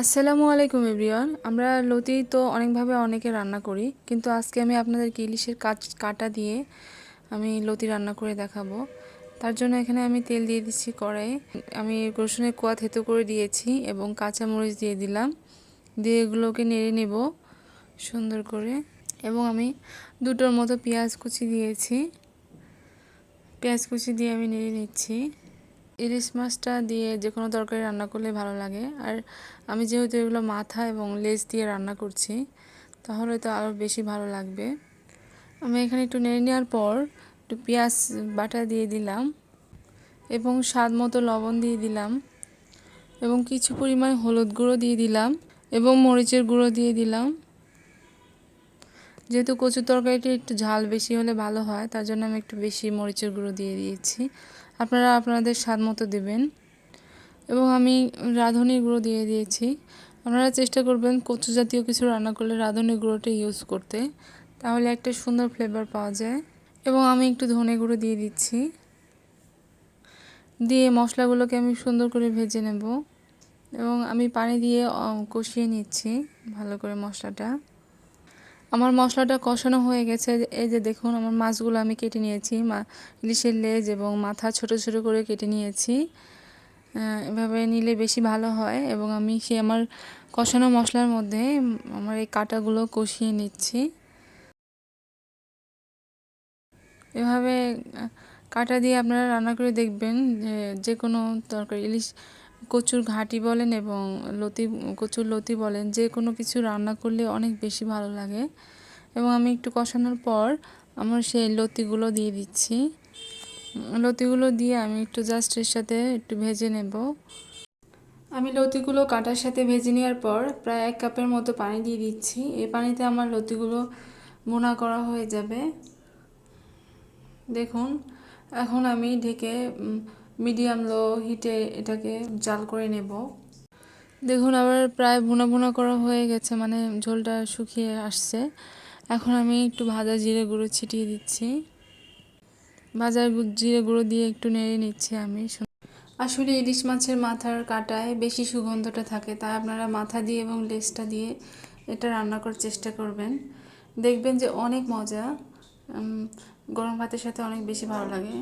আসসালামু আলাইকুম এভরিওয়ান। আমরা লতি তো অনেকভাবে অনেকে রান্না করি, কিন্তু আজকে আমি আপনাদেরকে ইলিশের কাজ কাটা দিয়ে আমি লতি রান্না করে দেখাবো। তার জন্য এখানে আমি তেল দিয়ে দিচ্ছি কড়াই। আমি রসুনের কোয়া থেতো করে দিয়েছি এবং কাঁচামরিচ দিয়ে দিলাম। দিয়ে এগুলোকে নেড়ে নেব সুন্দর করে। এবং আমি দুটোর মতো পেঁয়াজ কুচি দিয়েছি। পেঁয়াজ কুচি দিয়ে আমি নেড়ে নিচ্ছি। ইলিশ মাছটা দিয়ে যে কোনো তরকারি রান্না করলে ভালো লাগে। আর আমি যেহেতু এগুলো মাথা এবং লেজ দিয়ে রান্না করছি, তাহলে তো আরও বেশি ভালো লাগবে। আমি এখানে একটু নেড়ে নেওয়ার পর একটু পেঁয়াজ বাটা দিয়ে দিলাম এবং স্বাদ মতো লবণ দিয়ে দিলাম এবং কিছু পরিমাণ হলুদ গুঁড়ো দিয়ে দিলাম এবং মরিচের গুঁড়ো দিয়ে দিলাম। যেহেতু কচুর তরকারিটা একটু ঝাল বেশি হলে ভালো হয়, তার জন্য আমি একটু বেশি মরিচের গুঁড়ো দিয়ে দিয়েছি। আপনারা আপনাদের স্বাদ মতো দেবেন। এবং আমি রাঁধুনি গুঁড়ো দিয়ে দিয়েছি। আপনারা চেষ্টা করবেন কচু জাতীয় কিছু রান্না করলে রাঁধুনি গুঁড়োটা ইউজ করতে। তাহলে একটা সুন্দর ফ্লেভার পাওয়া যায়। এবং আমি একটু ধনে গুঁড়ো দিয়ে দিচ্ছি। দিয়ে মশলাগুলোকে আমি সুন্দর করে ভেজে নেব। এবং আমি পানি দিয়ে কষিয়ে নিচ্ছি ভালো করে মশলাটা। আমার মশলাটা কষানো হয়ে গেছে। এই যে দেখুন, আমার মাছগুলো আমি কেটে নিয়েছি। মা, ইলিশের লেজ এবং মাথা ছোট ছোট করে কেটে নিয়েছি। এভাবে নিলে বেশি ভালো হয় এবং আমি সে আমার কষানো মশলার মধ্যে আমার এই কাটাগুলো কষিয়ে নিচ্ছি। এভাবে কাটা দিয়ে আপনারা রান্না করে দেখবেন যে যে কোনো তরকারি, ইলিশ কচুর ঘাটি বলেন এবং লতি, কচুর লতি বলেন, যে কোনো কিছু রান্না করলে অনেক বেশি ভালো লাগে। এবং আমি একটু কষানোর পর আমার সেই লতিগুলো দিয়ে দিচ্ছি। লতিগুলো দিয়ে আমি একটু জাস্ট এর সাথে একটু ভেজে নেব। আমি লতিগুলো কাটার সাথে ভেজে নেওয়ার পর প্রায় এক কাপের মতো পানি দিয়ে দিচ্ছি। এই পানিতে আমার লতিগুলো বোনা করা হয়ে যাবে। দেখুন, এখন আমি ঢেকে মিডিয়াম লো হিটে এটাকে জাল করে নেব। দেখুন, আবার প্রায় ভুনা ভুনা করা হয়ে গেছে মানে ঝোলটা শুকিয়ে আসছে। এখন আমি একটু ভাজা জিরে গুঁড়ো ছিটিয়ে দিচ্ছি। ভাজা জিরে গুঁড়ো দিয়ে একটু নেড়ে নিচ্ছি আমি। আসলে ইলিশ মাছের মাথার কাটায় বেশি সুগন্ধটা থাকে, তাই আপনারা মাথা দিয়ে এবং লেজটা দিয়ে এটা রান্না করার চেষ্টা করবেন। দেখবেন যে অনেক মজা গরম ভাতের সাথে অনেক বেশি ভালো লাগে।